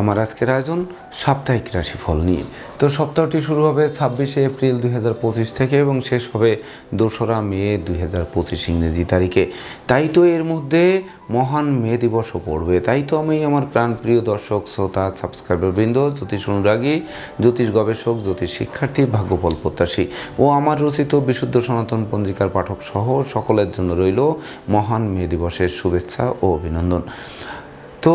আমার আজকের আয়োজন সাপ্তাহিক রাশিফল নিয়ে। তো সপ্তাহটি শুরু হবে ছাব্বিশে এপ্রিল দুই হাজার পঁচিশ থেকে এবং শেষ হবে দোসরা মে দুই হাজার পঁচিশ ইংরেজি তারিখে। তাই তো এর মধ্যে মহান মে দিবসও পড়বে। তাই তো আমি আমার প্রাণপ্রিয় দর্শক, শ্রোতা সাবস্ক্রাইবার বৃন্দ জ্যোতিষ অনুরাগী জ্যোতিষ গবেষক, জ্যোতিষ শিক্ষার্থী, ভাগ্যফল প্রত্যাশী ও আমার রচিত বিশুদ্ধ সনাতন পঞ্জিকার পাঠক সহ সকলের জন্য রইল মহান মে দিবসের শুভেচ্ছা ও অভিনন্দন। তো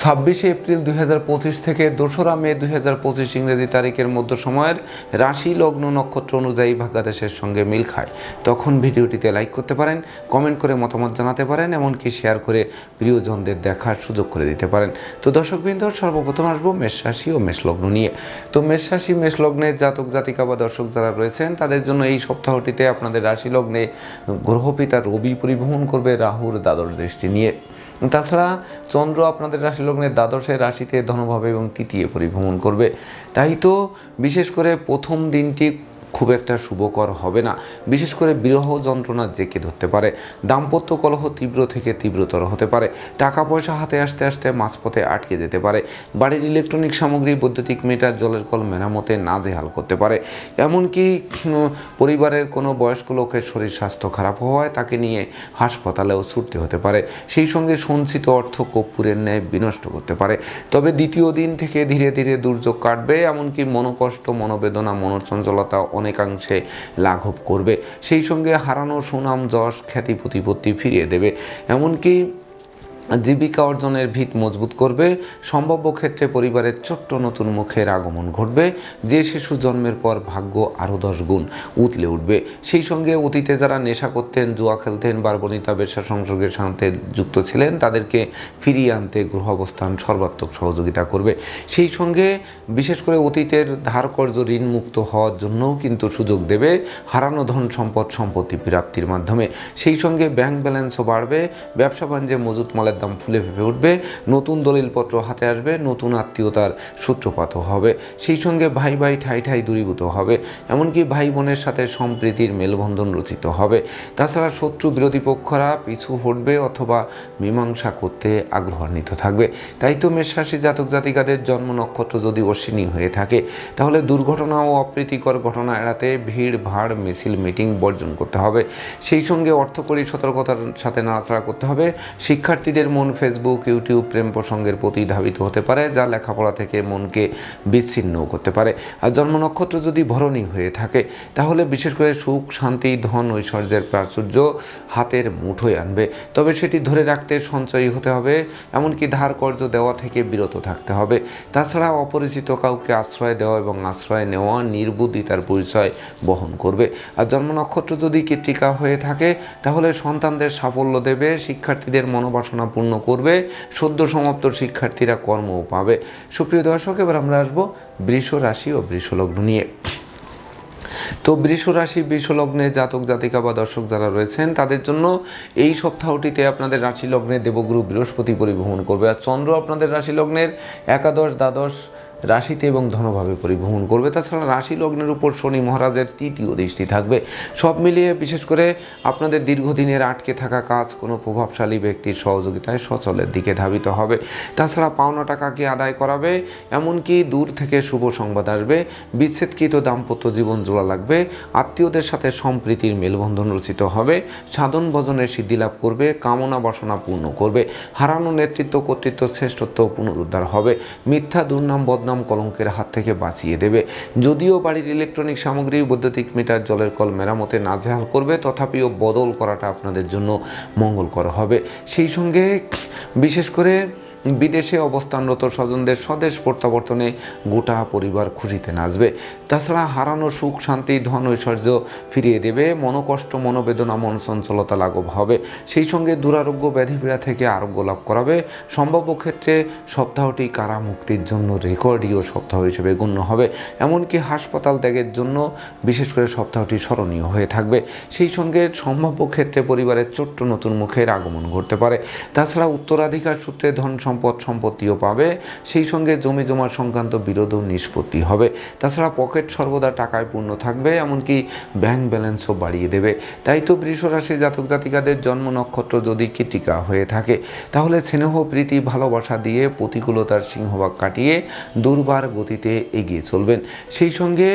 ছাব্বিশে এপ্রিল দু হাজার পঁচিশ থেকে দোসরা মে দু হাজার পঁচিশ ইংরেজি তারিখের মধ্য সময়ের রাশি লগ্ন নক্ষত্র অনুযায়ী ভাগ্যাদেশের সঙ্গে মিল খায়। তখন ভিডিওটিতে লাইক করতে পারেন, কমেন্ট করে মতামত জানাতে পারেন, এমনকি শেয়ার করে প্রিয়জনদের দেখার সুযোগ করে দিতে পারেন। তো দর্শকবৃন্দ, সর্বপ্রথম আসব মেষ রাশি ও মেষ লগ্ন নিয়ে। তো মেষ রাশি, মেষ লগ্নের জাতক, জাতিকা বা দর্শক যারা রয়েছেন, তাদের জন্য এই সপ্তাহটিতে আপনাদের রাশি লগ্নে গ্রহপিতা রবি পরিবহন করবে রাহুর দ্বাদশ দৃষ্টি নিয়ে। তাছাড়া চন্দ্র আপনাদের রাশি লগ্নের দ্বাদশে রাশিতে ধনভাবে এবং তৃতীয় পরিভ্রমণ করবে। তাই তো বিশেষ করে প্রথম দিনটি খুব একটা শুভকর হবে না। বিশেষ করে বিরহ যন্ত্রণা জেকে ধরতে পারে। দাম্পত্য কলহ তীব্র থেকে তীব্রতর হতে পারে। টাকা পয়সা হাতে আসতে আসতে মাঝপথে আটকে যেতে পারে। বাড়ির ইলেকট্রনিক সামগ্রী, বৈদ্যুতিক মিটার জলের কল মেরামতে নাজেহাল করতে পারে। এমনকি পরিবারের কোনো বয়স্ক লোকের শরীর স্বাস্থ্য খারাপ হওয়ায় তাকে নিয়ে হাসপাতালেও ছুটতে হতে পারে। সেই সঙ্গে সঞ্চিত অর্থ কর্পূরের ন্যায় বিনষ্ট করতে পারে। তবে দ্বিতীয় দিন থেকে ধীরে ধীরে দুর্যোগ কাটবে। এমনকি মনোকষ্ট, মনোবেদনা, মনোচঞ্চলতা অনেকাংশে লাঘব করবে। সেই সঙ্গে হারানো সুনাম যশ খ্যাতি প্রতিপত্তি ফিরিয়ে দেবে। এমনকি জীবিকা অর্জনের ভিত মজবুত করবে। সম্ভাব্য ক্ষেত্রে পরিবারের ছোট্ট নতুন মুখের আগমন ঘটবে। যে শিশু জন্মের পর ভাগ্য আরও দশ গুণ উতলে উঠবে। সেই সঙ্গে অতীতে যারা নেশা করতেন, জুয়া খেলতেন, বারবনিতা ব্যবসা সংসর্গের সাথে যুক্ত ছিলেন, তাদেরকে ফিরিয়ে আনতে গ্রহ অবস্থান সর্বাত্মক সহযোগিতা করবে। সেই সঙ্গে বিশেষ করে অতীতের ধার কর্য ঋণ মুক্ত হওয়ার জন্যও কিন্তু সুযোগ দেবে। হারানো ধন সম্পদ, সম্পত্তি প্রাপ্তির মাধ্যমে। সেই সঙ্গে ব্যাংক ব্যালেন্সও বাড়বে। ব্যবসা বাণিজ্যে মজুত মালের দাম ফুলে ফেপে উঠবে, নতুন দলিলপত্র হাতে আসবে, নতুন আত্মীয়তার সূত্রপাতও হবে। সেই সঙ্গে ভাই ভাই ঠাই ঠাই দূরীভূত হবে, এমনকি ভাই বোনের সাথে সম্প্রীতির মেলবন্ধন রচিত হবে। তাছাড়া শত্রু বিরোধী পক্ষরা পিছু হটবে অথবা মীমাংসা করতে আগ্রহান্বিত থাকবে। তাই তো মেষরাশি জাতক জাতিকাদের জন্ম নক্ষত্র যদি অশ্বিনী হয়ে থাকে, তাহলে দুর্ঘটনা ও অপ্রীতিকর ঘটনা এড়াতে ভিড়, ভাড়, মিছিল, মিটিং বর্জন করতে হবে। সেই সঙ্গে অর্থকরী সতর্কতার সাথে নাড়াচাড়া করতে হবে। শিক্ষার্থীদের মন ফেসবুক ইউটিউব প্রেম প্রসঙ্গের প্রতি ধাবিত হতে পারে, যা লেখাপড়া থেকে মনকে বিচ্ছিন্ন করতে পারে। আর জন্ম নক্ষত্র যদি ভরণী হয়ে থাকে, তাহলে বিশেষ করে সুখ, শান্তি, ধন, ঐশ্বর্যের প্রাচুর্য হাতের মুঠোয় আনবে। তবে সেটি ধরে রাখতে সঞ্চয়ী হতে হবে, এমনকি ধার কর্য দেওয়া থেকে বিরত থাকতে হবে। তাছাড়া অপরিচিত কাউকে আশ্রয় দেওয়া এবং আশ্রয় নেওয়া নির্বুদ্ধিতার পরিচয় বহন করবে। আর জন্ম নক্ষত্র যদি কৃত্রিকা হয়ে থাকে, তাহলে সন্তানদের সাফল্য দেবে, শিক্ষার্থীদের মনোবাসনা পূর্ণ করবে সদ্য সমাপ্ত শিক্ষার্থীরা কর্মও পাবে। সুপ্রিয় দর্শক, এবার আমরা আসব বৃষ রাশি ও বৃষলগ্ন নিয়ে। তো বৃষ রাশি, বৃষ লগ্নে জাতক, জাতিকা বা দর্শক যারা রয়েছেন, তাদের জন্য এই সপ্তাহটিতে আপনাদের রাশি লগ্নে দেবগুরু বৃহস্পতি পরিবহন করবে। আর চন্দ্র আপনাদের রাশি লগ্নের একাদশ, দ্বাদশ রাশিতে এবং ধনভাবে পরিবহন করবে। তাছাড়া রাশি লগ্নের উপর শনি মহারাজের তৃতীয় দৃষ্টি থাকবে। সব মিলিয়ে বিশেষ করে আপনাদের দীর্ঘদিনের আটকে থাকা কাজ কোনো প্রভাবশালী ব্যক্তির সহযোগিতায় সচলের দিকে ধাবিত হবে। তাছাড়া পাওনা টাকাকে আদায় করাবে, এমনকি দূর থেকে শুভ সংবাদ আসবে, বিচ্ছেদকৃত দাম্পত্য জীবন জোড়া লাগবে, আত্মীয়দের সাথে সম্প্রীতির মেলবন্ধন রচিত হবে, সাধন ভজনের সিদ্ধি লাভ করবে, কামনা বাসনা পূর্ণ করবে, হারানো নেতৃত্ব কর্তৃত্ব শ্রেষ্ঠত্ব পুনরুদ্ধার হবে, মিথ্যা দুর্নাম বদনাম কলঙ্কের হাত থেকে বাঁচিয়ে দেবে। যদিও বাড়ির ইলেকট্রনিক সামগ্রী, বৈদ্যুতিক মিটার, জলের কল মেরামতে নাজেহাল করবে, তথাপিও বদল করাটা আপনাদের জন্য মঙ্গলকর হবে। সেই সঙ্গে বিশেষ করে বিদেশে অবস্থানরত স্বজনদের স্বদেশ প্রত্যাবর্তনে গোটা পরিবার খুশিতে নাচবে। তাছাড়া হারানো সুখ, শান্তি, ধন, ঐশ্বর্য ফিরিয়ে দেবে। মনোকষ্ট, মনোবেদনা, মন চঞ্চলতা লাঘব হবে। সেই সঙ্গে দুরারোগ্য ব্যাধিপীড়া থেকে আরোগ্য লাভ করাবে। সম্ভাব্য ক্ষেত্রে সপ্তাহটি কারা মুক্তির জন্য রেকর্ডীয় সপ্তাহ হিসেবে গণ্য হবে। এমনকি হাসপাতাল ত্যাগের জন্য বিশেষ করে সপ্তাহটি স্মরণীয় হয়ে থাকবে। সেই সঙ্গে সম্ভাব্য ক্ষেত্রে পরিবারের ছোট্ট নতুন মুখের আগমন ঘটতে পারে। তাছাড়া উত্তরাধিকার সূত্রে ধন সম্পদ সম্পত্তিও পাবে, সেই সঙ্গে জমি জমা সংক্রান্ত বিরোধও নিষ্পত্তি হবে। তাছাড়া পকেট সর্বদা টাকায় পূর্ণ থাকবে, এমনকি ব্যাংক ব্যালেন্সও বাড়িয়ে দেবে। তাই তো বৃষরাশি জাতক জাতিকাদের জন্ম নক্ষত্র যদি কীটিকা হয়ে থাকে, তাহলে স্নেহ, প্রীতি, ভালোবাসা দিয়ে প্রতিকূলতার সিংহভাগ কাটিয়ে দুর্বার গতিতে এগিয়ে চলবেন। সেই সঙ্গে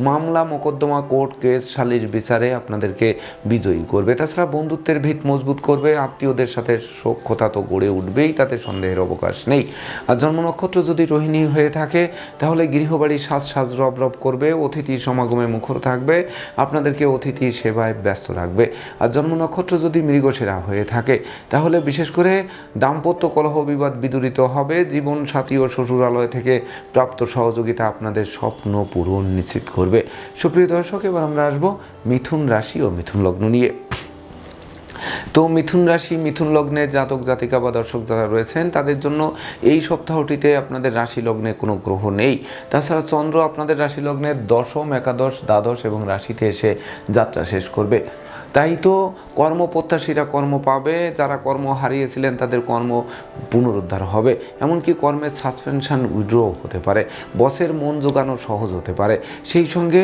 মামলা মোকদ্দমা কোর্ট কেস সালিশ বিচারে আপনাদেরকে বিজয়ী করবে। তাছাড়া বন্ধুত্বের ভিত মজবুত করবে, আত্মীয়দের সাথে সক্ষতা তো গড়ে উঠবেই, তাতে সন্দেহের অবকাশ নেই। আর জন্ম নক্ষত্র যদি রোহিণী হয়ে থাকে, তাহলে গৃহবাড়ি সাজ সাজ রব রব করবে, অতিথি সমাগমে মুখর থাকবে, আপনাদেরকে অতিথি সেবায় ব্যস্ত রাখবে। আর জন্ম নক্ষত্র যদি মৃগসেরা হয়ে থাকে, তাহলে বিশেষ করে দাম্পত্য কলহ বিবাদ বিদূরিত হবে জীবন সাথী ও শ্বশুরালয় থেকে প্রাপ্ত সহযোগিতা আপনাদের স্বপ্ন পূরণ নিশ্চিত করবে। সুপ্রিয় দর্শক, এবার আমরা আসব মিথুন রাশি ও মিথুন লগ্ন নিয়ে। তো মিথুন রাশি, মিথুন লগ্নের জাতক, জাতিকা বা দর্শক যারা রয়েছেন, তাদের জন্য এই সপ্তাহটিতে আপনাদের রাশি লগ্নে কোনো গ্রহ নেই। তাছাড়া চন্দ্র আপনাদের রাশি লগ্নের দশম, একাদশ, দ্বাদশ এবং রাশিতে এসে যাত্রা শেষ করবে। তাই তো কর্মপ্রত্যাশীরা কর্ম পাবে, যারা কর্ম হারিয়েছিলেন তাদের কর্ম পুনরুদ্ধার হবে। এমনকি কর্মের সাসপেনশন উইড্র হতে পারে, বসের মন জোগানো সহজ হতে পারে। সেই সঙ্গে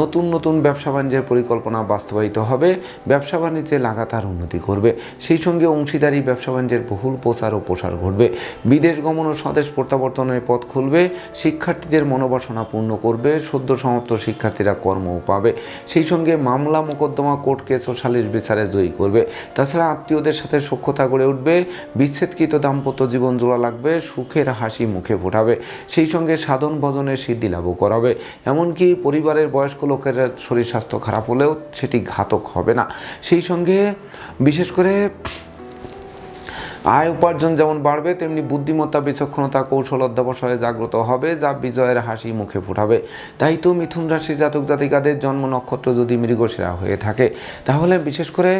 নতুন নতুন ব্যবসা বাণিজ্যের পরিকল্পনা বাস্তবায়িত হবে, ব্যবসা বাণিজ্যে লাগাতার উন্নতি করবে সেই সঙ্গে অংশীদারি ব্যবসা বাণিজ্যের বহুল প্রচার ও প্রসার ঘটবে। বিদেশ গমন ও স্বদেশ প্রত্যাবর্তনের পথ খুলবে, শিক্ষার্থীদের মনোবাসনা পূর্ণ করবে, সদ্য সমাপ্ত শিক্ষার্থীরা কর্মও পাবে। সেই সঙ্গে মামলা মোকদ্দমা কোর্ট কেস ও সালিশ বিচারে জয়ী করবে। তাছাড়া আত্মীয়দের সাথে সক্ষতা গড়ে উঠবে, বিচ্ছেদকৃত দাম্পত্য জীবন জোড়া লাগবে, সুখের হাসি মুখে ফোটাবে, সেই সঙ্গে সাধন ভজনের সিদ্ধি লাভও করাবে। এমনকি পরিবারের বয়স্ক লোকের শরীর স্বাস্থ্য খারাপ হলেও সেটি ঘাতক হবে না। সেই সঙ্গে বিশেষ করে আয় উপার্জন যেমন বাড়বে, তেমনি বুদ্ধিমত্তা বিচক্ষণতা, কৌশল অধ্যাবসায়ে জাগ্রত হবে, যা বিজয়ের হাসি মুখে ফুটাবে। তাই তো মিথুন রাশি জাতক জাতিকাদের জন্ম নক্ষত্র যদি মৃগশিরা হয়ে থাকে, তাহলে বিশেষ করে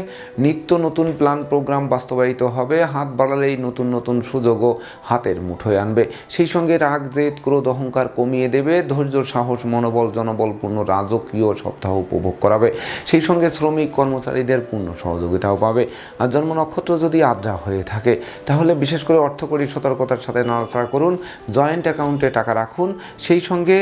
নিত্য নতুন প্ল্যান প্রোগ্রাম বাস্তবায়িত হবে, হাত বাড়ালেই নতুন নতুন সুযোগও হাতের মুঠোয় আনবে। সেই সঙ্গে রাগ, জেদ, ক্রোধ, অহংকার কমিয়ে দেবে, ধৈর্য, সাহস, মনোবল, জনবলপূর্ণ রাজকীয় সপ্তাহ উপভোগ করাবে। সেই সঙ্গে শ্রমিক কর্মচারীদের পূর্ণ সহযোগিতাও পাবে। আর জন্ম নক্ষত্র যদি আদ্রা হয়ে থাকে তাহলে বিশেষ করে অর্থকরী সতর্কতার সাথে নাড়াচাড়া করুন জয়েন্ট অ্যাকাউন্টে টাকা রাখুন। সেই সঙ্গে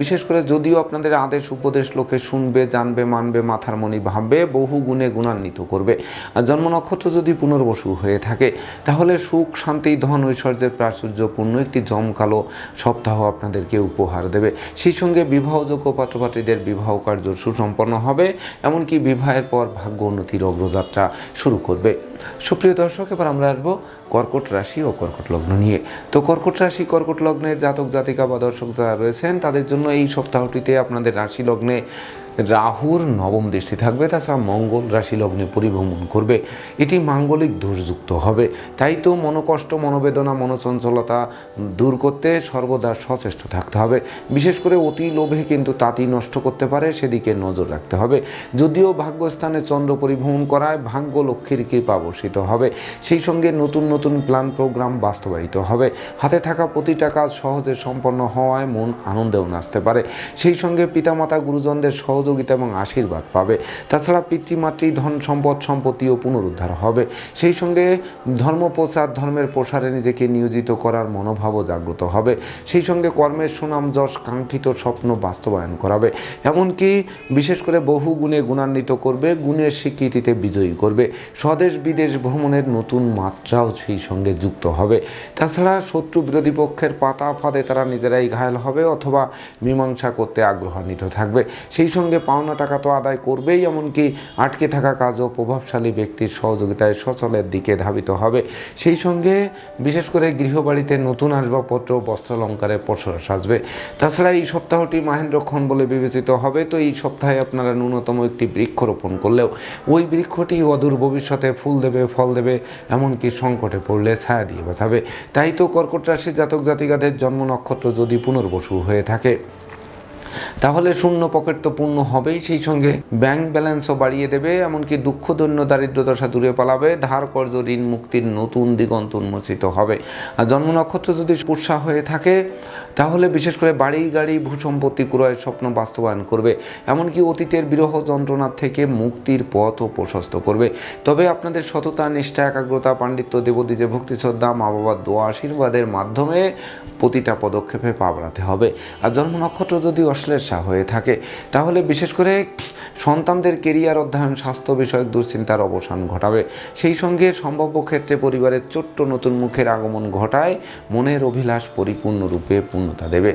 বিশেষ করে যদিও আপনাদের আদেশ উপদেশ লোকে শুনবে, জানবে, মানবে, মাথার মনি ভাববে, বহু গুণে গুণান্বিত করবে। আর জন্ম নক্ষত্র যদি পুনর্বসু হয়ে থাকে, তাহলে সুখ, শান্তি, ধন, ঐশ্বর্যের প্রাচুর্যপূর্ণ একটি জমকালো সপ্তাহ আপনাদেরকে উপহার দেবে। সেই সঙ্গে বিবাহযোগ্য পাত্রপাত্রীদের বিবাহ কার্য সুসম্পন্ন হবে, এমনকি বিবাহের পর ভাগ্য উন্নতির অগ্রযাত্রা শুরু করবে। সুপ্রিয় দর্শক, এবার আমরা আসব কর্কট রাশি ও কর্কট লগ্ন নিয়ে। তো কর্কট রাশি, কর্কট লগ্নে জাতক জাতিকা বা দর্শক যারা রয়েছেন, তাদের জন্য এই সপ্তাহটিতে আপনাদের রাশি লগ্নে রাহুর নবম দৃষ্টি থাকবে, তাছাড়া মঙ্গল রাশি লগ্নে পরিভ্রমণ করবে। এটি মাঙ্গলিক দোষযুক্ত হবে। তাই তো মনোকষ্ট, মনোবেদনা, মনোচঞ্চলতা দূর করতে সর্বদা সচেষ্ট থাকতে হবে। বিশেষ করে অতি লোভে কিন্তু তাঁতি নষ্ট করতে পারে, সেদিকে নজর রাখতে হবে। যদিও ভাগ্যস্থানে চন্দ্র পরিভ্রমণ করায় ভাগ্য লক্ষ্মীর কৃপা বর্ষিত হবে। সেই সঙ্গে নতুন নতুন প্ল্যান, প্রোগ্রাম বাস্তবায়িত হবে। হাতে থাকা প্রতিটা কাজ সহজে সম্পন্ন হওয়ায় মন আনন্দেও নাচতে পারে। সেই সঙ্গে পিতামাতা, গুরুজনদের সহযোগিতা এবং আশীর্বাদ পাবে। তাছাড়া পিতৃমাতৃ ধন, সম্পদ, সম্পত্তিও পুনরুদ্ধার হবে। সেই সঙ্গে ধর্ম, প্রচার, ধর্মের প্রসারে নিজেকে নিয়োজিত করার মনোভাবও জাগ্রত হবে। সেই সঙ্গে কর্মের সুনাম, যশ, কাঙ্ক্ষিত স্বপ্ন বাস্তবায়ন করাবে। এমনকি বিশেষ করে বহু গুণে গুণান্বিত করবে, গুণের স্বীকৃতিতে বিজয়ী করবে। স্বদেশ, বিদেশ ভ্রমণের নতুন মাত্রাও সেই সঙ্গে যুক্ত হবে। তাছাড়া শত্রু বিরোধী পক্ষের পাতা ফাঁদে তারা নিজেরাই ঘায়ল হবে অথবা মীমাংসা করতে আগ্রহান্বিত থাকবে। সেই সঙ্গে পাওনা টাকা তো আদায় করবেই, এমনকি আটকে থাকা কাজও প্রভাবশালী ব্যক্তির সহযোগিতায় সচলের দিকে ধাবিত হবে। সেই সঙ্গে বিশেষ করে গৃহবাড়িতে নতুন আসবাবপত্র বস্ত্রালঙ্কারে পসরা সাজবে। তাছাড়া এই সপ্তাহটি মাহেন্দ্রক্ষণ বলে বিবেচিত হবে, তো এই সপ্তাহে আপনারা ন্যূনতম একটি বৃক্ষ রোপণ করলেও ওই বৃক্ষটি অদূর ভবিষ্যতে ফুল দেবে, ফল দেবে, এমনকি সংকটে পড়লে ছায়া দিয়ে বাঁচাবে। তাই তো কর্কট রাশির জাতক জাতিকাদের জন্ম নক্ষত্র যদি পুনর্বসু হয়ে থাকে। তাহলে শূন্য পকেট তো পূর্ণ হবেই, সেই সঙ্গে ব্যাংক ব্যালেন্সও বাড়িয়ে দেবে, এমনকি দুঃখ দৈন্য দারিদ্রদশা দূরে পালাবে, ধার, কর্জ, ঋণ, মুক্তির নতুন দিগন্ত উন্মোচিত হবে। আর জন্ম নক্ষত্র যদি পুষা হয়ে থাকে তাহলে বিশেষ করে বাড়ি, গাড়ি, ভূসম্পত্তি ক্রয়ের স্বপ্ন বাস্তবায়ন করবে। এমনকি অতীতের বিরহ যন্ত্রণার থেকে মুক্তির পথও প্রশস্ত করবে। তবে আপনাদের সততা, নিষ্ঠা, একাগ্রতা, পাণ্ডিত্য, দেবদীজে ভক্তি, শ্রদ্ধা মা বাবার দোয়া, আশীর্বাদের মাধ্যমে প্রতিটা পদক্ষেপে পা বাড়াতে হবে। আর জন্ম নক্ষত্র যদি অশ্লেষা হয়ে থাকে, তাহলে বিশেষ করে সন্তানদের কেরিয়ার অধ্যয়ন, স্বাস্থ্য বিষয়ক দুশ্চিন্তার অবসান ঘটাবে। সেই সঙ্গে সম্ভাব্য ক্ষেত্রে পরিবারের ছোট্ট নতুন মুখের আগমন ঘটায় মনের অভিলাষ পরিপূর্ণরূপে পূর্ণতা দেবে।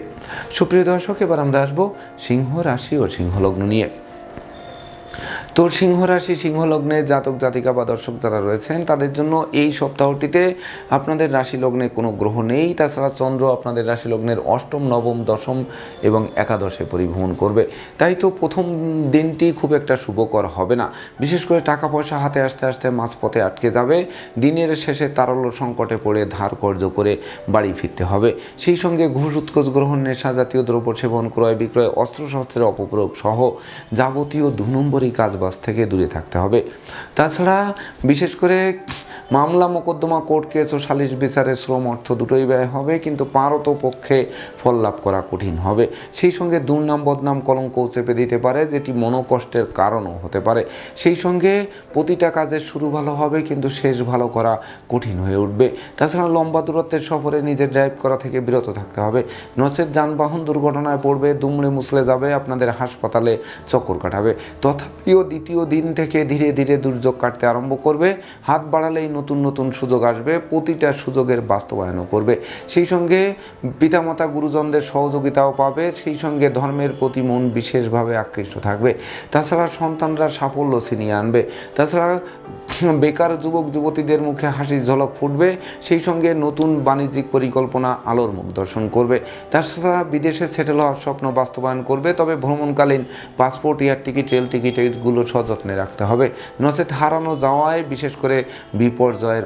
সুপ্রিয় দর্শক এবার আমরা আসব সিংহ রাশি ও সিংহলগ্ন নিয়ে। তো সিংহ রাশি, সিংহ লগ্নে জাতক, জাতিকা বা দর্শক যারা রয়েছেন, তাদের জন্য এই সপ্তাহটিতে আপনাদের রাশি লগ্নে কোনো গ্রহ নেই। তাছাড়া চন্দ্র আপনাদের রাশি লগ্নের অষ্টম, নবম, দশম এবং একাদশে পরিভ্রমণ করবে। তাই তো প্রথম দিনটি খুব একটা শুভকর হবে না। বিশেষ করে টাকা পয়সা হাতে আসতে আসতে মাঝপথে আটকে যাবে। দিনের শেষে তারল্য সংকটে পড়ে ধার কর্য করে বাড়ি ফিরতে হবে। সেই সঙ্গে ঘুষ, উৎকোচ গ্রহণ, নেশা জাতীয় দ্রব্য সেবন, ক্রয় বিক্রয়, অস্ত্রশস্ত্রের অপপ্রয়োগ সহ যাবতীয় দু নম্বরই কাজবাজ থেকে দূরে থাকতে হবে। তাছাড়া বিশেষ করে মামলা মোকদ্দমা কোর্ট কেস ও সালিশ বিচারে শ্রম অর্থ দুটোই ব্যয় হবে, কিন্তু পারত পক্ষে ফল লাভ করা কঠিন হবে। সেই সঙ্গে দুর্নাম, বদনাম, কলঙ্ক চেপে দিতে পারে, যেটি মনোকষ্টের কারণও হতে পারে। সেই সঙ্গে প্রতিটা কাজের শুরু ভালো হবে, কিন্তু শেষ ভালো করা কঠিন হয়ে উঠবে। তাছাড়া লম্বা দূরত্বের সফরে নিজের ড্রাইভ করা থেকে বিরত থাকতে হবে। নচেত যানবাহন দুর্ঘটনায় পড়বে, দুমড়ে মুসলে যাবে, আপনাদের হাসপাতালে চক্কর কাটাবে। তথাপিও দ্বিতীয় দিন থেকে ধীরে ধীরে দুর্যোগ কাটতে আরম্ভ করবে। হাত বাড়ালেই নতুন নতুন সুযোগ আসবে, প্রতিটা সুযোগের বাস্তবায়নও করবে। সেই সঙ্গে পিতামাতা, গুরুজনদের সহযোগিতাও পাবে, সেই সঙ্গে ধর্মের প্রতি মন বিশেষভাবে আকৃষ্ট থাকবে। তাছাড়া সন্তানরা সাফল্য ছিনিয়ে আনবে। তাছাড়া বেকার যুবক, যুবতীদের মুখে হাসির ঝলক ফুটবে, সেই সঙ্গে নতুন বাণিজ্যিক পরিকল্পনা আলোর মুখ দর্শন করবে। তাছাড়া বিদেশে সেটেল হওয়ার স্বপ্ন বাস্তবায়ন করবে, তবে ভ্রমণকালীন passport, air ticket, rail ticket এইগুলো সযত্নে রাখতে হবে। নচেত হারানো যাওয়ায় বিশেষ করে বিপর্যয়ের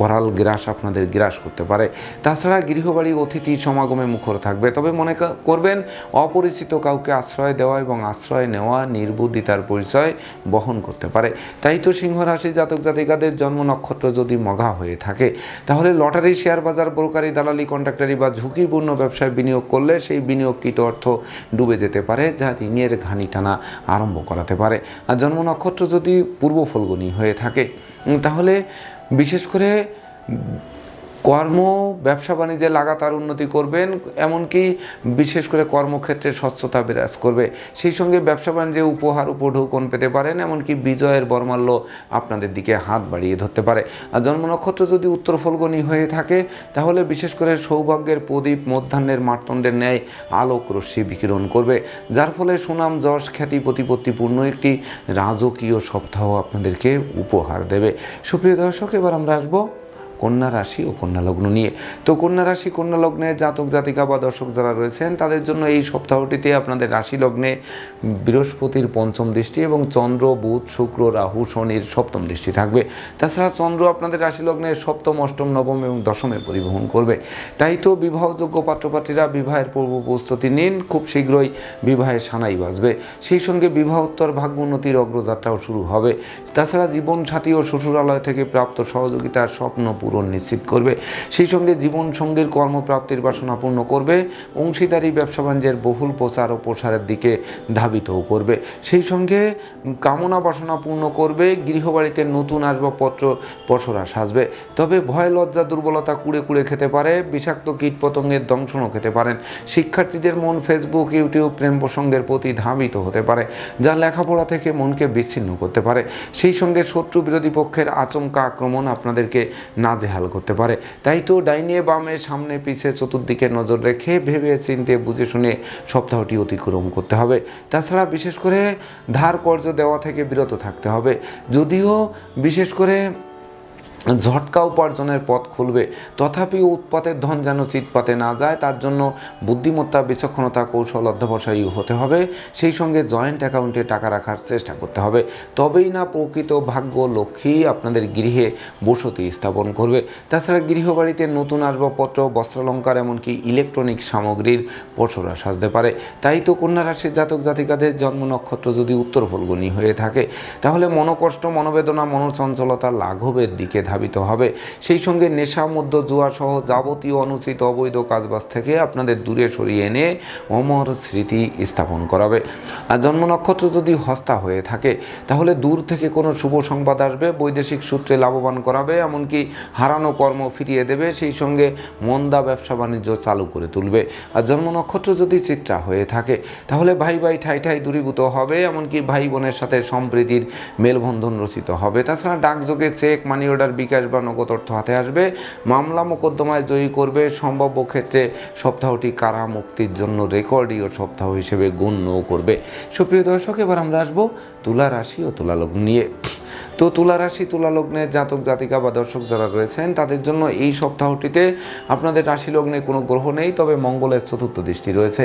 করাল গ্রাস আপনাদের গ্রাস করতে পারে। তাছাড়া গৃহবাড়ি অতিথি সমাগমে মুখর থাকবে। তবে মনে করবেন, অপরিচিত কাউকে আশ্রয় দেওয়া এবং আশ্রয় নেওয়া নির্বুদ্ধিতার পরিচয় বহন করতে পারে। তাই তো সিংহ রাশি জাতক জাতিকাদের জন্ম নক্ষত্র যদি মঘা হয়ে থাকে, তাহলে লটারি, শেয়ার বাজার, ব্রোকারি, দালালি, কন্ট্রাক্টারি বা ঝুঁকিপূর্ণ ব্যবসায় বিনিয়োগ করলে সেই বিনিয়োগকৃত অর্থ ডুবে যেতে পারে, যা ঋণের ঘানি টানা আরম্ভ করাতে পারে। আর জন্ম নক্ষত্র যদি পূর্ব ফলগুনি হয়ে থাকে তাহলে বিশেষ করে কর্ম, ব্যবসা বাণিজ্যে লাগাতার উন্নতি করবেন, এমনকি বিশেষ করে কর্মক্ষেত্রে স্বচ্ছতা বিরাজ করবে। সেই সঙ্গে ব্যবসা বাণিজ্যে উপহার, উপঢৌকন পেতে পারেন, এমনকি বিজয়ের বর্মাল্য আপনাদের দিকে হাত বাড়িয়ে ধরতে পারে। আর জন্ম নক্ষত্র যদি উত্তর ফলগনি হয়ে থাকে, তাহলে বিশেষ করে সৌভাগ্যের প্রদীপ মধ্যাহ্নের মার্তণ্ডের ন্যায় আলোক রশ্মি বিকিরণ করবে। যার ফলে সুনাম, যশ, খ্যাতি, প্রতিপত্তিপূর্ণ একটি রাজকীয় সপ্তাহ আপনাদেরকে উপহার দেবে। সুপ্রিয় দর্শক, এবার আমরা আসব কন্যা রাশি ও কন্যা লগ্ন নিয়ে। তো কন্যা রাশি, কন্যা লগ্নে জাতক, জাতিকা বা দর্শক যারা রয়েছেন, তাদের জন্য এই সপ্তাহটিতে আপনাদের রাশি লগ্নে বৃহস্পতির পঞ্চম দৃষ্টি এবং চন্দ্র, বুধ, শুক্র, রাহু, শনির সপ্তম দৃষ্টি থাকবে। তাছাড়া চন্দ্র আপনাদের রাশি লগ্নের সপ্তম, অষ্টম, নবম এবং দশমে পরিবহন করবে। তাই তো বিবাহযোগ্য পাত্রপাত্রীরা বিবাহের পূর্ব প্রস্তুতি নিন, খুব শীঘ্রই বিবাহের সানাই বাজবে। সেই সঙ্গে বিবাহোত্তর ভাগ্যোন্নতির অগ্রযাত্রাও শুরু হবে। তাছাড়া জীবনসাথী ও শ্বশুরালয় থেকে প্রাপ্ত সহযোগিতার স্বপ্ন পূরণ নিশ্চিত করবে। সেই সঙ্গে জীবন সঙ্গীর কর্মপ্রাপ্তির বাসনা পূর্ণ করবে। অংশীদারি, ব্যবসা বাণিজ্যের বহুল প্রচার ও প্রসারের দিকে ধাবিতও করবে। সেই সঙ্গে কামনা বাসনা পূর্ণ করবে। গৃহবাড়িতে নতুন আসবাবপত্র পসরা সাজবে। তবে ভয়, লজ্জা, দুর্বলতা কুড়ে কুড়ে খেতে পারে। বিষাক্ত কীটপতঙ্গের দংশনও খেতে পারেন। শিক্ষার্থীদের মন ফেসবুক ইউটিউব প্রেম প্রসঙ্গের প্রতি ধাবিত হতে পারে, যা লেখাপড়া থেকে মনকে বিচ্ছিন্ন করতে পারে। সেই সঙ্গে শত্রু বিরোধী পক্ষের আচমকা আক্রমণ আপনাদেরকে নাজেহাল করতে পারে। তাই তো ডাইনে বামে সামনে পিছে চতুর্দিকে নজর রেখে ভেবে চিনতে বুঝে শুনে সপ্তাহটি অতিক্রম করতে হবে। তাছাড়া বিশেষ করে ধার কর্য দেওয়া থেকে বিরত থাকতে হবে। যদিও বিশেষ করে ঝটকা উপার্জনের পথ খুলবে। তথাপিও উৎপাতের ধন যেন চিৎপাতে না যায়, তার জন্য বুদ্ধিমত্তা, বিচক্ষণতা, কৌশল অধ্যবসায়ী হতে হবে। সেই সঙ্গে জয়েন্ট অ্যাকাউন্টে টাকা রাখার চেষ্টা করতে হবে। তবেই না প্রকৃত ভাগ্য লক্ষ্মী আপনাদের গৃহে বসতি স্থাপন করবে। তাছাড়া গৃহবাড়িতে নতুন আসবাবপত্র, বস্ত্রালঙ্কার, এমনকি ইলেকট্রনিক সামগ্রীর পসরা সাজতে পারে। তাই তো কন্যা রাশির জাতক জাতিকাদের জন্ম নক্ষত্র যদি উত্তর ফলগুনি হয়ে থাকে, তাহলে মনোকষ্ট, মনোবেদনা, মনোচঞ্চলতা, লাঘবের দিকে ধাবিত হবে। সেই সঙ্গে নেশা মধ্য জুয়া সহ যাবতীয় অনুচিত অবৈধ কাজবাজ থেকে আপনাদের দূরে সরিয়ে এনে অমর স্মৃতি স্থাপন করাবে। আর জন্ম নক্ষত্র যদি হস্তা হয়ে থাকে, তাহলে দূর থেকে কোনো শুভ সংবাদ আসবে, বৈদেশিক সূত্রে লাভবান করাবে, এমনকি হারানো কর্ম ফিরিয়ে দেবে, সেই সঙ্গে মন্দা ব্যবসা বাণিজ্য চালু করে তুলবে। আর জন্ম নক্ষত্র যদি চিত্রা হয়ে থাকে, তাহলে ভাই ভাই ঠাই ঠাই দূরীভূত হবে, এমনকি ভাই বোনের সাথে সম্প্রীতির মেলবন্ধন রচিত হবে। তাছাড়া ডাকযোগে চেক, মানি অর্ডার বিকাশ বা নগদ অর্থ হাতে আসবে। মামলা মোকদ্দমায় জয়ী করবে। সম্ভাব্য ক্ষেত্রে সপ্তাহটি কারা মুক্তির জন্য রেকর্ডীয় সপ্তাহ হিসেবে গণ্য করবে। সুপ্রিয় দর্শক, এবার আমরা আসব তুলা রাশি ও তুলা লগ্ন নিয়ে। তো তুলা রাশি, তুলা লগ্নের জাতক, জাতিকা বা দর্শক যারা রয়েছেন, তাদের জন্য এই সপ্তাহটিতে আপনাদের রাশি লগ্নে কোনো গ্রহ নেই, তবে মঙ্গলের চতুর্থ দৃষ্টি রয়েছে।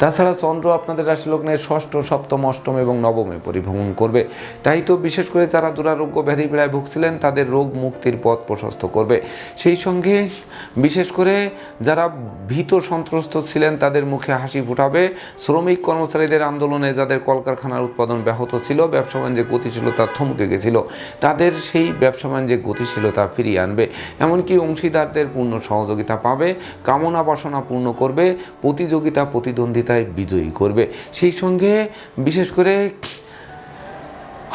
তাছাড়া চন্দ্র আপনাদের রাশি লগ্নের ষষ্ঠ, সপ্তম, অষ্টম এবং নবমে পরিভ্রমণ করবে। তাই তো বিশেষ করে যারা দুরারোগ্য ব্যাধি পীড়ায় ভুগছিলেন, তাদের রোগ মুক্তির পথ প্রশস্ত করবে। সেই সঙ্গে বিশেষ করে যারা ভীত সন্ত্রস্ত ছিলেন, তাদের মুখে হাসি ফুটাবে। শ্রমিক কর্মচারীদের আন্দোলনে যাদের কলকারখানার উৎপাদন ব্যাহত ছিল, ব্যবসা বাণিজ্যে গতিশীলতা থমকে গেছিল তাদের সেই ব্যবসামান যে গতিশীলতা ফিরিয়ে আনবে, এমনকি অংশীদারদের পূর্ণ সহযোগিতা পাবে, কামনা বাসনা পূর্ণ করবে, প্রতিযোগিতা প্রতিদ্বন্দ্বিতায় বিজয়ী করবে। সেই সঙ্গে বিশেষ করে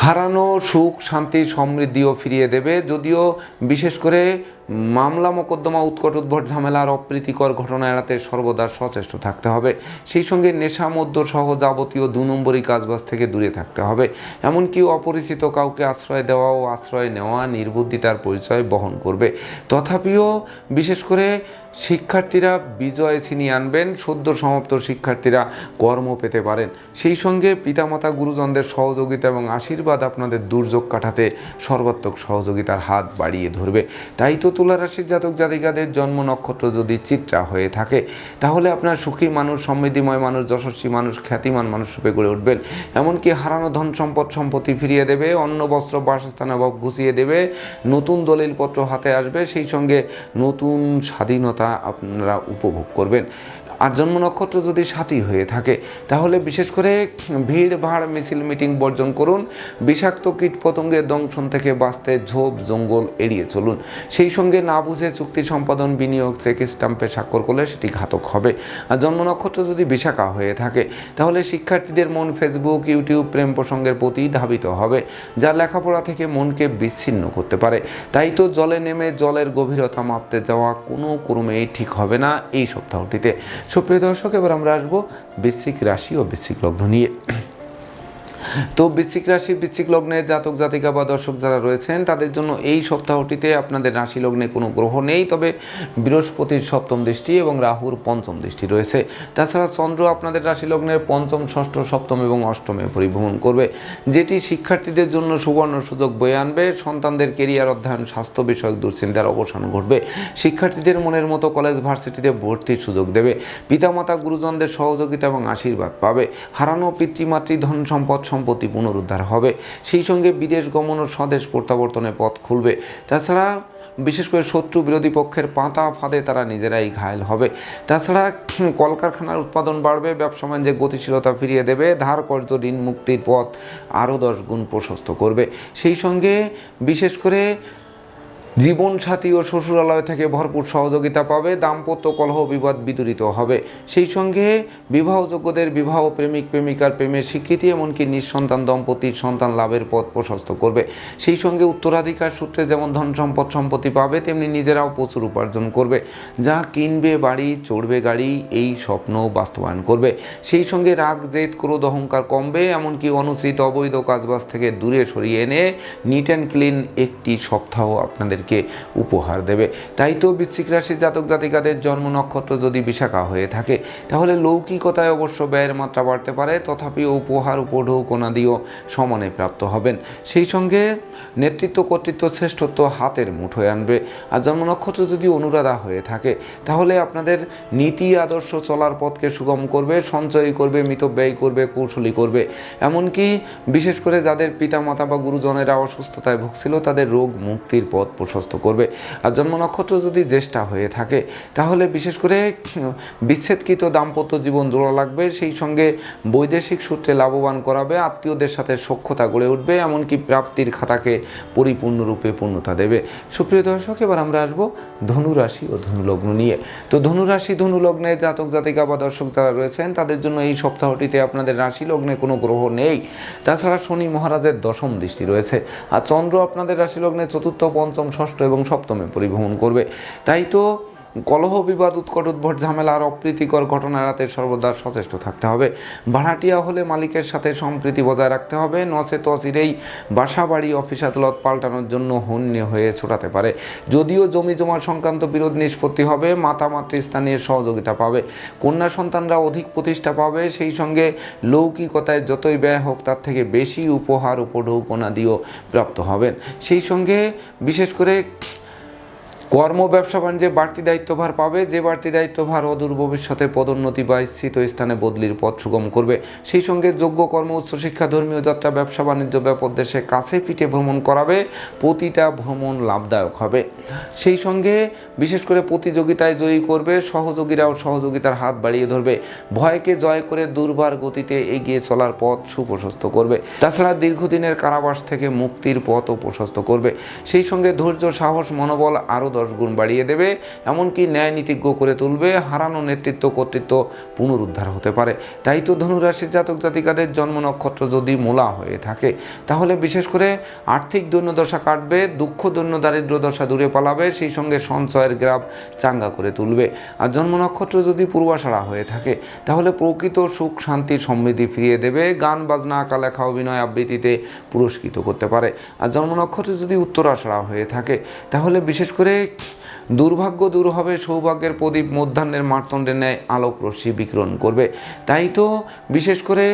হারানো সুখ, শান্তি, সমৃদ্ধিও ফিরিয়ে দেবে। যদিও বিশেষ করে মামলা মোকদ্দমা, উৎকট উদ্ভট ঝামেলা আর অপ্রীতিকর ঘটনা এড়াতে সর্বদা সচেষ্ট থাকতে হবে। সেই সঙ্গে নেশা মধ্য সহ যাবতীয় দু নম্বরই কাজবাজ থেকে দূরে থাকতে হবে। এমনকি অপরিচিত কাউকে আশ্রয় দেওয়া ও আশ্রয় নেওয়া নির্বুদ্ধিতার পরিচয় বহন করবে। তথাপিও বিশেষ করে শিক্ষার্থীরা বিজয় ছিনিয়ে আনবেন, সদ্য সমাপ্ত শিক্ষার্থীরা কর্ম পেতে পারেন। সেই সঙ্গে পিতামাতা, গুরুজনদের সহযোগিতা এবং আশীর্বাদ আপনাদের দুর্যোগ কাটাতে সর্বাত্মক সহযোগিতার হাত বাড়িয়ে ধরবে। তাই তো তুলা রাশির জাতক জাতিকাদের জন্ম নক্ষত্র যদি চিত্রা হয়ে থাকে, তাহলে আপনার সুখী মানুষ, সমৃদ্ধিময় মানুষ, যশস্বী মানুষ, খ্যাতিমান মানুষ রূপে গড়ে উঠবেন। এমনকি হারানো ধন সম্পদ, সম্পত্তি ফিরিয়ে দেবে, অন্ন, বস্ত্র, বাসস্থান, অভাব ঘুষিয়ে দেবে, নতুন দলিলপত্র হাতে আসবে, সেই সঙ্গে নতুন স্বাধীনতা আপনারা উপভোগ করবেন। আর জন্ম নক্ষত্র যদি সাথী হয়ে থাকে, তাহলে বিশেষ করে ভিড়, ভাড়, মিছিল, মিটিং বর্জন করুন, বিষাক্ত কীট পতঙ্গের দংশন থেকে বাঁচতে ঝোপ, জঙ্গল এড়িয়ে চলুন। সেই সঙ্গে না বুঝে চুক্তি সম্পাদন, বিনিয়োগ, চেক স্টাম্পে স্বাক্ষর করলে সেটি ঘাতক হবে। আর জন্ম নক্ষত্র যদি বিশাখা হয়ে থাকে, তাহলে শিক্ষার্থীদের মন ফেসবুক ইউটিউব প্রেম প্রসঙ্গের প্রতি ধাবিত হবে, যা লেখাপড়া থেকে মনকে বিচ্ছিন্ন করতে পারে। তাই তো জলে নেমে জলের গভীরতা মাপতে যাওয়া কোনো ক্রমেই ঠিক হবে না এই সপ্তাহটিতে। সুপ্রিয় দর্শক এবার আমরা আসব বেসিক রাশি ও বেসিক লগ্ন নিয়ে। তো বৃশ্চিক রাশি, বৃশ্চিক লগ্নের জাতক, জাতিকা বা দর্শক যারা রয়েছেন, তাদের জন্য এই সপ্তাহটিতে আপনাদের রাশি লগ্নে কোনো গ্রহ নেই। তবে বৃহস্পতির সপ্তম দৃষ্টি এবং রাহুর পঞ্চম দৃষ্টি রয়েছে। তাছাড়া চন্দ্র আপনাদের রাশি লগ্নের পঞ্চম, ষষ্ঠ, সপ্তম এবং অষ্টমে পরিভ্রমণ করবে, যেটি শিক্ষার্থীদের জন্য সুবর্ণ সুযোগ বয়ে আনবে। সন্তানদের কেরিয়ার অধ্যয়ন, স্বাস্থ্য বিষয়ক দুশ্চিন্তার অবসান ঘটবে। শিক্ষার্থীদের মনের মতো কলেজ, ভার্সিটিতে ভর্তির সুযোগ দেবে। পিতামাতা, গুরুজনদের সহযোগিতা এবং আশীর্বাদ পাবে। হারানো পিতৃমাতৃ ধন সম্পদ সম্পত্তি পুনরুদ্ধার হবে। সেই সঙ্গে বিদেশ গমন ও স্বদেশ প্রত্যাবর্তনের পথ খুলবে। তাছাড়া বিশেষ করে শত্রু বিরোধী পক্ষের পাতা ফাঁদে তারা নিজেরাই ঘায়ল হবে। তাছাড়া কলকারখানার উৎপাদন বাড়বে, ব্যবসা বাণিজ্যে গতিশীলতা ফিরিয়ে দেবে, ধার কর্য ঋণ মুক্তির পথ আরও দশ গুণ প্রশস্ত করবে। সেই সঙ্গে বিশেষ করে জীবনসাথী ও শ্বশুরালয় থেকে ভরপুর সহযোগিতা পাবে, দাম্পত্য কলহ বিবাদ বিদূরিত হবে। সেই সঙ্গে বিবাহযোগ্যদের বিবাহ প্রেমিক, প্রেমিকার প্রেমের স্বীকৃতি এমনকি নিঃসন্তান, দম্পতির সন্তান লাভের পথ প্রশস্ত করবে। সেই সঙ্গে উত্তরাধিকার সূত্রে যেমন ধন সম্পদ সম্পত্তি পাবে, তেমনি নিজেরাও প্রচুর উপার্জন করবে। যা কিনবে, বাড়ি, চড়বে গাড়ি, এই স্বপ্ন বাস্তবায়ন করবে। সেই সঙ্গে রাগ, জেদ, ক্রোধ, অহংকার কমবে, এমনকি অনুচিত অবৈধ কাজবাজ থেকে দূরে সরিয়ে এনে নিট অ্যান্ড ক্লিন একটি সপ্তাহ আপনাদের আপনাদেরকে উপহার দেবে। তাই তো বৃশ্চিক রাশির জাতক জাতিকাদের জন্ম নক্ষত্র যদি বিশাখা হয়ে থাকে, তাহলে লৌকিকতায় অবশ্য ব্যয়ের মাত্রা বাড়তে পারে, তথাপি উপহার উপঢৌকনা দিয়েও সমানে প্রাপ্ত হবেন। সেই সঙ্গে নেতৃত্ব কর্তৃত্ব শ্রেষ্ঠত্ব হাতের মুঠোয় আনবে। আর জন্ম নক্ষত্র যদি অনুরাধা হয়ে থাকে, তাহলে আপনাদের নীতি আদর্শ চলার পথকে সুগম করবে, সঞ্চয় করবে মিতব্যয় করবে, কৌশলী করবে। এমনকি বিশেষ করে যাদের পিতামাতা বা গুরুজনেরা অসুস্থতায় ভুগছিল, তাদের রোগ মুক্তির পথ প্রশস্ত করবে। আর জন্ম নক্ষত্র যদি জ্যেষ্ঠা হয়ে থাকে, তাহলে বিশেষ করে বিচ্ছেদকৃত দাম্পত্য জীবন জোড়া লাগবে, সেই সঙ্গে বৈদেশিক সূত্রে লাভবান করাবে, আত্মীয়দের সাথে সখ্যতা গড়ে উঠবে, এমনকি প্রাপ্তির খাতাকে পরিপূর্ণরূপে পূর্ণতা দেবে। সুপ্রিয় দর্শক, এবার আমরা আসব ধনুরাশি ও ধনুলগ্ন নিয়ে। তো ধনুরাশি, ধনুলগ্নে জাতক, জাতিকা বা দর্শক যারা রয়েছেন, তাদের জন্য এই সপ্তাহটিতে আপনাদের রাশি লগ্নে কোনো গ্রহ নেই। তাছাড়া শনি মহারাজের দশম দৃষ্টি রয়েছে। আর চন্দ্র আপনাদের রাশি লগ্নে চতুর্থ, পঞ্চম ষষ্ঠ এবং সপ্তমে পরিভ্রমণ করবে। তাই তো কলহ বিবাদ, উৎকট উদ্ভট ঝামেলা আর অপ্রীতিকর ঘটনা এড়াতে সর্বদা সচেষ্ট থাকতে হবে। ভাড়াটিয়া হলে মালিকের সাথে সম্প্রীতি বজায় রাখতে হবে। নচেত অচিরেই বাসা বাড়ি অফিস আদালত পাল্টানোর জন্য হন্য হয়ে ছোটাতে পারে। যদিও জমি জমা সংক্রান্ত বিরোধ নিষ্পত্তি হবে মাতা মাতৃস্থানীয় সহযোগিতা পাবে। কন্যা সন্তানরা অধিক প্রতিষ্ঠা পাবে। সেই সঙ্গে লৌকিকতায় যতই ব্যয় হোক, তার থেকে বেশি উপহার, উপঢৌকনা দিয়েও প্রাপ্ত হবেন। সেই সঙ্গে বিশেষ করে কর্ম, ব্যবসা, বাণিজ্যে বাড়তি দায়িত্বভার পাবে। যে বাড়তি দায়িত্বভার অদূর ভবিষ্যতে পদোন্নতি বা স্থিত স্থানে বদলির পথ সুগম করবে। সেই সঙ্গে যোগ্য কর্ম উচ্চশিক্ষা ধর্মীয় যাত্রা, ব্যবসা, বাণিজ্য, ব্যাপক দেশে কাছে পিঠে ভ্রমণ করাবে। প্রতিটা ভ্রমণ লাভদায়ক হবে। সেই সঙ্গে বিশেষ করে প্রতিযোগিতায় জয়ী করবে। সহযোগীরাও সহযোগিতার হাত বাড়িয়ে ধরবে। ভয়কে জয় করে দুর্বার গতিতে এগিয়ে চলার পথ সুপ্রশস্ত করবে। তাছাড়া দীর্ঘদিনের কারাবাস থেকে মুক্তির পথও প্রশস্ত করবে। সেই সঙ্গে ধৈর্য, সাহস, মনোবল আরও দশ গুণ বাড়িয়ে দেবে, এমনকি ন্যায় নীতিজ্ঞ করে তুলবে, হারানো নেতৃত্ব কর্তৃত্ব পুনরুদ্ধার হতে পারে। তাই তো ধনুরাশির জাতক জাতিকাদের জন্ম নক্ষত্র যদি মোলা হয়ে থাকে, তাহলে বিশেষ করে আর্থিক দৈন্যদশা কাটবে, দুঃখ দৈন্য দারিদ্র দশা দূরে পালাবে, সেই সঙ্গে সঞ্চয়ের গ্রাফ চাঙ্গা করে তুলবে। আর জন্ম নক্ষত্র যদি পূর্বাশাড়া হয়ে থাকে, তাহলে প্রকৃত সুখ, শান্তি, সমৃদ্ধি ফিরিয়ে দেবে, গান, বাজনা আঁকা লেখা অভিনয় আবৃত্তিতে পুরস্কৃত করতে পারে। আর জন্ম নক্ষত্র যদি উত্তরাশাড়া হয়ে থাকে, তাহলে বিশেষ করে দুর্ভাগ্য দূর হবে। সৌভাগ্যের প্রদীপ মধ্যাহ্নের মার্তণ্ডের ন্যায় আলোক রশ্মি বিকিরণ করবে। তাই তো বিশেষ করে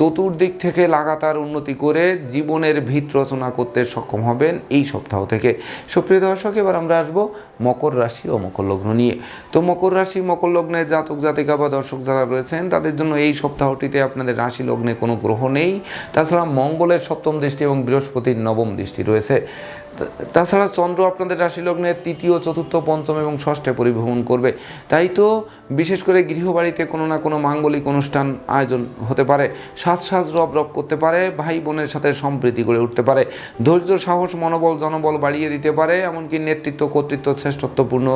চতুর্দিক থেকে লাগাতার উন্নতি করে জীবনের ভিত রচনা করতে সক্ষম হবেন এই সপ্তাহ থেকে। সুপ্রিয় দর্শক, এবার আমরা আসব মকর রাশি ও মকর লগ্ন নিয়ে। তো মকর রাশি, মকর লগ্নে জাতক, জাতিকা বা দর্শক যারা রয়েছেন, তাদের জন্য এই সপ্তাহটিতে আপনাদের রাশি লগ্নে কোনো গ্রহ নেই। তাছাড়া মঙ্গলের সপ্তম দৃষ্টি এবং বৃহস্পতির নবম দৃষ্টি রয়েছে। তাছাড়া চন্দ্র আপনাদের রাশি লগ্নে তৃতীয়, চতুর্থ, পঞ্চম এবং ষষ্ঠে পরিভ্রমণ করবে। তাই তো বিশেষ করে গৃহবাড়িতে কোনো না কোনো মাঙ্গলিক অনুষ্ঠান আয়োজন হতে পারে সাজ সাজ রব রব করতে পারে ভাই বোনের সাথে সম্প্রীতি গড়ে উঠতে পারে, ধৈর্য, সাহস, মনোবল, জনবল বাড়িয়ে দিতে পারে, এমনকি নেতৃত্ব, কর্তৃত্ব, শ্রেষ্ঠত্বপূর্ণ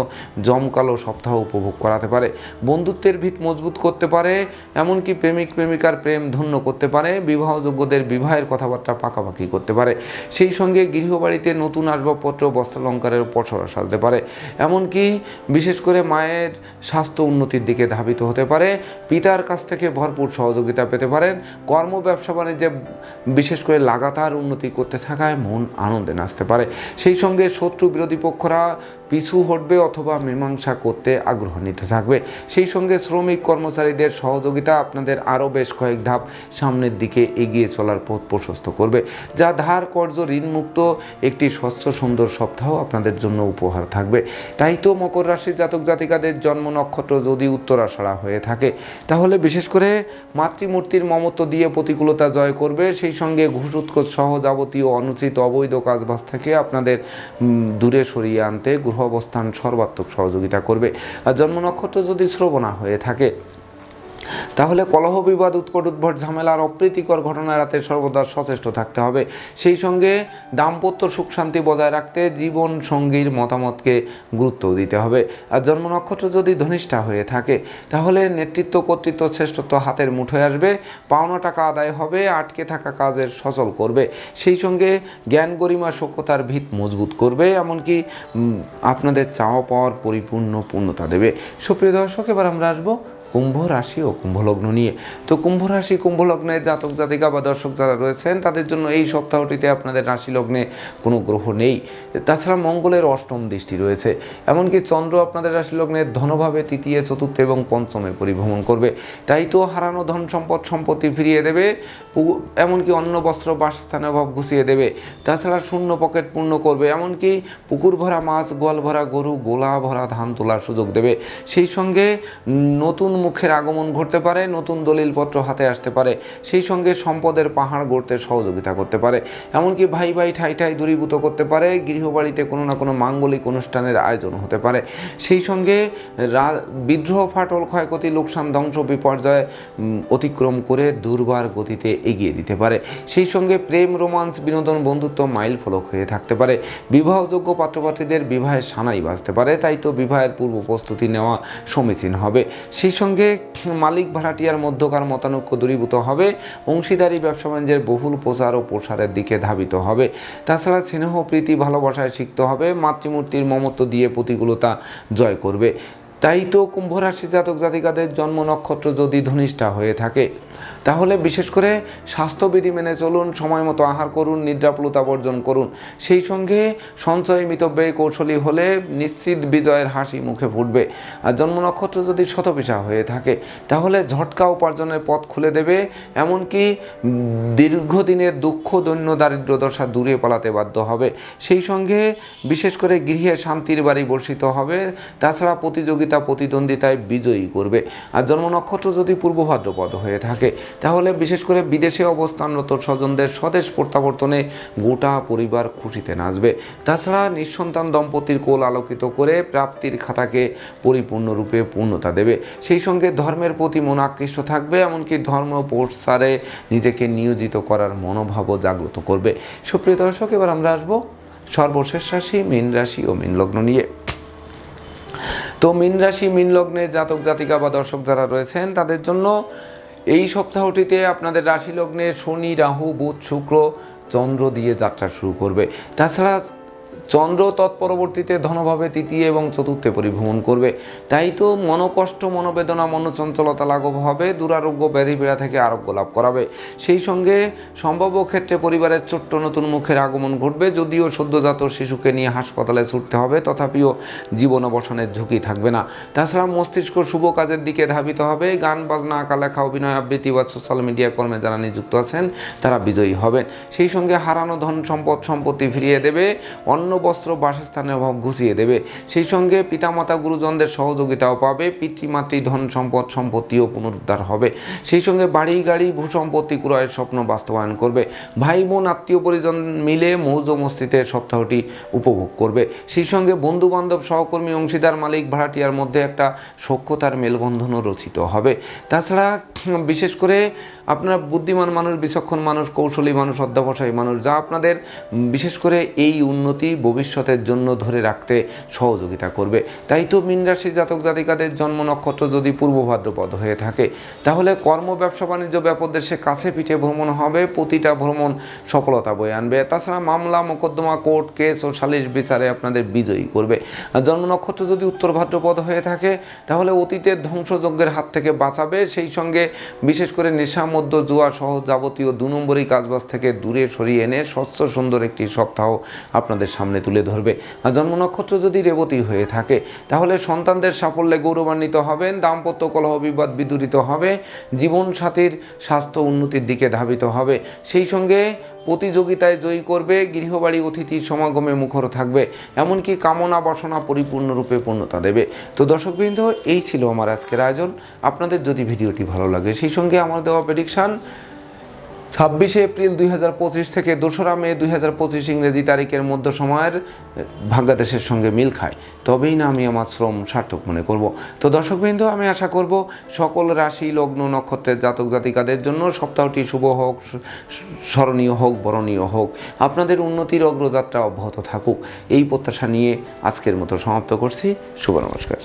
জমকালো সপ্তাহ উপভোগ করাতে পারে, বন্ধুত্বের ভিত মজবুত করতে পারে, এমনকি প্রেমিক, প্রেমিকার প্রেম ধন্য করতে পারে, বিবাহযোগ্যদের বিবাহের কথাবার্তা পাকাপাকি করতে পারে। সেই সঙ্গে গৃহবাড়িতে নতুন আসবাবপত্র, বস্ত্রালঙ্কারের পছরা সাজতে পারে। এমনকি বিশেষ করে মায়ের স্বাস্থ্য উন্নতির দিকে ধাবিত হতে পারে। পিতার কাছ থেকে ভরপুর সহযোগিতা পেতে পারেন। কর্ম, ব্যবসা, বাণিজ্যে বিশেষ করে লাগাতার উন্নতি করতে থাকায় মন আনন্দে নাচতে পারে। সেই সঙ্গে শত্রু বিরোধী পক্ষরা পিছু হটবে অথবা মীমাংসা করতে আগ্রহ নিতে থাকবে। সেই সঙ্গে শ্রমিক কর্মচারীদের সহযোগিতা আপনাদের আরও বেশ কয়েক ধাপ সামনের দিকে এগিয়ে চলার পথ প্রশস্ত করবে, যা ধার কর্য ঋণমুক্ত একটি স্বচ্ছ সুন্দর সপ্তাহ আপনাদের জন্য উপহার থাকবে। তাই তো মকর রাশির জাতক জাতিকাদের জন্ম নক্ষত্র যদি উত্তরাষাড়া হয়ে থাকে, তাহলে বিশেষ করে মাতৃমূর্তির মমত্ব দিয়ে প্রতিকূলতা জয় করবে। সেই সঙ্গে ঘুষ, উৎকোচ সহ যাবতীয় অনুচিত অবৈধ কাজবাজ থেকে আপনাদের দূরে সরিয়ে আনতে অবস্থান সর্বাত্মক সহযোগিতা করবে। আর জন্ম নক্ষত্র যদি শ্রবণা হয়ে থাকে তাহলে কলহ বিবাদ, উৎকট উদ্ভট ঝামেলা আর অপ্রীতিকর ঘটনা এড়াতে সর্বদা সচেষ্ট থাকতে হবে। সেই সঙ্গে দাম্পত্য সুখ শান্তি বজায় রাখতে জীবন সঙ্গীর মতামতকে গুরুত্ব দিতে হবে। আর জন্ম নক্ষত্র যদি ধনিষ্ঠা হয়ে থাকে, তাহলে নেতৃত্ব, কর্তৃত্ব, শ্রেষ্ঠত্ব হাতের মুঠোয় আসবে। পাওনা টাকা আদায় হবে, আটকে থাকা কাজের সচল করবে। সেই সঙ্গে জ্ঞান গরিমা সক্ষতার ভিত মজবুত করবে। এমনকি আপনাদের চাওয়া পাওয়ার পরিপূর্ণ পূর্ণতা দেবে। সুপ্রিয় দর্শক, এবার আমরা আসব কুম্ভ রাশি ও কুম্ভলগ্ন নিয়ে। তো কুম্ভ রাশি, কুম্ভ লগ্নে জাতক, জাতিকা বা দর্শক যারা রয়েছেন, তাদের জন্য এই সপ্তাহটিতে আপনাদের রাশি লগ্নে কোনো গ্রহ নেই। তাছাড়া মঙ্গলের অষ্টম দৃষ্টি রয়েছে। এমনকি চন্দ্র আপনাদের রাশি লগ্নে ধনভাবে তৃতীয়, চতুর্থ এবং পঞ্চমে পরিভ্রমণ করবে। তাই তো হারানো ধন সম্পদ, সম্পত্তি ফিরিয়ে দেবে। এমনকি অন্য বস্ত্র, বাসস্থানে অভাব ঘুষিয়ে দেবে। তাছাড়া শূন্য পকেট পূর্ণ করবে। এমনকি পুকুর ভরা মাছ, গোয়াল ভরা গরু, গোলা ভরা ধান তোলার সুযোগ দেবে। সেই সঙ্গে নতুন মুখের আগমন ঘটতে পারে, নতুন দলিলপত্র হাতে আসতে পারে, সেই সঙ্গে সম্পদের পাহাড় গড়তে সহযোগিতা করতে পারে। এমনকি ভাই ভাই ঠাই ঠাই দূরীভূত করতে পারে, গৃহবাড়িতে কোনো না কোনো মাঙ্গলিক অনুষ্ঠানের আয়োজন হতে পারে। সেই সঙ্গে বিদ্রোহ ফাটল ক্ষয়ক্ষতি, লোকসান ধ্বংস বিপর্যয় অতিক্রম করে দুর্বার গতিতে এগিয়ে দিতে পারে। সেই সঙ্গে প্রেম, রোমান্স, বিনোদন, বন্ধুত্ব মাইল ফলক হয়ে থাকতে পারে। বিবাহযোগ্য পাত্রপাত্রীদের বিবাহের সানাই বাজতে পারে, তাই তো বিবাহের পূর্ব প্রস্তুতি নেওয়া সমীচীন হবে। সেই সঙ্গে মালিক ভাড়াটিয়ার মধ্যকার মতানৈক্য দূরীভূত হবে। অংশীদারি ব্যবসা বাণিজ্যের বহুল প্রচার ও প্রসারের দিকে ধাবিত হবে। তাছাড়া স্নেহ, প্রীতি, ভালোবাসায় শিখতে হবে। মাতৃমূর্তির মমত্ব দিয়ে প্রতিকূলতা জয় করবে। তাই তো কুম্ভ রাশি জাতক জাতিকাদের জন্ম নক্ষত্র যদি ধনিষ্ঠা হয়ে থাকে। তাহলে বিশেষ করে স্বাস্থ্যবিধি মেনে চলুন, সময় মতো আহার করুন, নিদ্রাপ্লুতা বর্জন করুন। সেই সঙ্গে সঞ্চয় মিতব্যয় কৌশলী হলে নিশ্চিত বিজয়ের হাসি মুখে ফুটবে। আর জন্ম নক্ষত্র যদি শতপিসা হয়ে থাকে, তাহলে ঝটকা উপার্জনের পথ খুলে দেবে। এমনকি দীর্ঘদিনের দুঃখ, দৈন্য, দারিদ্র দশা দূরে পালাতে বাধ্য হবে। সেই সঙ্গে বিশেষ করে গৃহে শান্তির বাড়ি বর্ষিত হবে। তাছাড়া প্রতিযোগিতা, প্রতিদ্বন্দ্বিতায় বিজয়ী করবে। আর জন্ম নক্ষত্র যদি পূর্ব ভাদ্রপদ হয়ে থাকে তাহলে বিশেষ করে বিদেশে অবস্থানরত স্বজনদের স্বদেশ প্রত্যাবর্তনে গোটা পরিবার খুশিতে নাচবে। তাছাড়া নিঃসন্তান দম্পতির কোল আলোকিত করে প্রাপ্তির খাতাকে পরিপূর্ণরূপে পূর্ণতা দেবে। সেই সঙ্গে ধর্মের প্রতি মন আকৃষ্ট থাকবে, এমনকি ধর্ম প্রসারে নিজেকে নিয়োজিত করার মনোভাবও জাগ্রত করবে। সুপ্রিয় দর্শক, এবার আমরা আসব সর্বশেষ রাশি, মীন রাশি ও মীন লগ্ন নিয়ে। তো মীন রাশি, মীন লগ্নে জাতক জাতিকা বা দর্শক যারা রয়েছেন, তাদের জন্য এই সপ্তাহটিতে আপনাদের রাশি লগ্নে শনি, রাহু, বুধ, শুক্র, চন্দ্র দিয়ে যাত্রা শুরু করবে। তাছাড়া চন্দ্র তৎপরবর্তীতে ধনভাবে তৃতীয় এবং চতুর্থে পরিভ্রমণ করবে। তাই তো মনোকষ্ট, মনোবেদনা, মনোচঞ্চলতা লাঘব হবে, দুরারোগ্য ব্যাধি পীড়া থেকে আরোগ্য লাভ করাবে। সেই সঙ্গে সম্ভাব্য ক্ষেত্রে পরিবারের ছোট্ট নতুন মুখের আগমন ঘটবে, যদিও সদ্যজাত শিশুকে নিয়ে হাসপাতালে ছুটতে হবে, তথাপিও জীবন অবসানের ঝুঁকি থাকবে না। তাছাড়া মস্তিষ্ক শুভ কাজের দিকে ধাবিত হবে, গান, বাজনা আঁকা লেখা অভিনয়, আবৃত্তি বা সোশ্যাল মিডিয়া কর্মে যারা নিযুক্ত আছেন, তারা বিজয়ী হবেন। সেই সঙ্গে হারানো ধন সম্পদ, সম্পত্তি ফিরিয়ে দেবে, অন্ন বস্ত্র বাসস্থানের অভাব ঘুষিয়ে দেবে। সেই সঙ্গে পিতামাতা গুরুজনদের সহযোগিতাও পাবে। পিতৃমাতৃ ধন সম্পদ সম্পত্তিও পুনরুদ্ধার হবে। সেই সঙ্গে বাড়ি, গাড়ি, ভূ সম্পত্তি ক্রয়ের স্বপ্ন বাস্তবায়ন করবে। ভাই, বোন, আত্মীয় পরিজন মিলে মৌজ মস্তিতে সপ্তাহটি উপভোগ করবে। সেই সঙ্গে বন্ধু বান্ধব সহকর্মী, অংশীদার, মালিক, ভাড়াটিয়ার মধ্যে একটা সখ্যতার মেলবন্ধনও রচিত হবে। তাছাড়া, বিশেষ করে আপনারা বুদ্ধিমান মানুষ, বিচক্ষণ মানুষ, কৌশলী মানুষ, অধ্যাবসায়ী মানুষ, যা আপনাদের বিশেষ করে এই উন্নতি ভবিষ্যতের জন্য ধরে রাখতে সহযোগিতা করবে। তাই তো মীন রাশি জাতক জাতিকাদের জন্ম নক্ষত্র যদি পূর্ব ভাদ্রপদ হয়ে থাকে, তাহলে কর্ম, ব্যবসা, বাণিজ্য ব্যাপদেশে কাছে পিঠে ভ্রমণ হবে, প্রতিটা ভ্রমণ সফলতা বয়ে আনবে। তাছাড়া মামলা, মোকদ্দমা, কোর্ট কেস ও সালিশ বিচারে আপনাদের বিজয়ী করবে। জন্ম নক্ষত্র যদি উত্তর ভাদ্রপদ হয়ে থাকে, তাহলে অতীতের ধ্বংসযজ্ঞের হাত থেকে বাঁচাবে। সেই সঙ্গে বিশেষ করে নেশা মধ্য জুয়া সহ যাবতীয় দু নম্বরই কাজবাজ থেকে দূরে সরিয়ে এনে স্বচ্ছ সুন্দর একটি সপ্তাহ আপনাদের সামনে তুলে ধরবে। আর জন্ম নক্ষত্র যদি রেবতী হয়ে থাকে, তাহলে সন্তানদের সাফল্যে গৌরবান্বিত হবেন, দাম্পত্য কলহ বিবাদ বিদূরিত হবে, জীবনসাথীর স্বাস্থ্য উন্নতির দিকে ধাবিত হবে। সেই সঙ্গে প্রতিযোগিতায় জয়ী করবে, গৃহবাড়ি অতিথির সমাগমে মুখর থাকবে, এমনকি কামনা বাসনা পরিপূর্ণরূপে পূর্ণতা দেবে। তো দর্শকবৃন্দ, এই ছিল আমার আজকের আয়োজন। আপনাদের যদি ভিডিওটি ভালো লাগে, সেই সঙ্গে আমার দেওয়া প্রেডিকশান ছাব্বিশে এপ্রিল দুই হাজার পঁচিশ থেকে দোসরা মে দুই হাজার পঁচিশ ইংরেজি তারিখের মধ্য সময়ের ভাগ্যাদেশের সঙ্গে মিল খায়। তবেই না আমি আমার শ্রম সার্থক মনে করব। তো দর্শকবৃন্দ, আমি আশা করব সকল রাশি, লগ্ন, নক্ষত্রের জাতক জাতিকাদের জন্য সপ্তাহটি শুভ হোক, স্মরণীয় হোক, বরণীয় হোক। আপনাদের উন্নতির অগ্রযাত্রা অব্যাহত থাকুক। এই প্রত্যাশা নিয়ে আজকের মতো সমাপ্ত করছি। শুভ নমস্কার।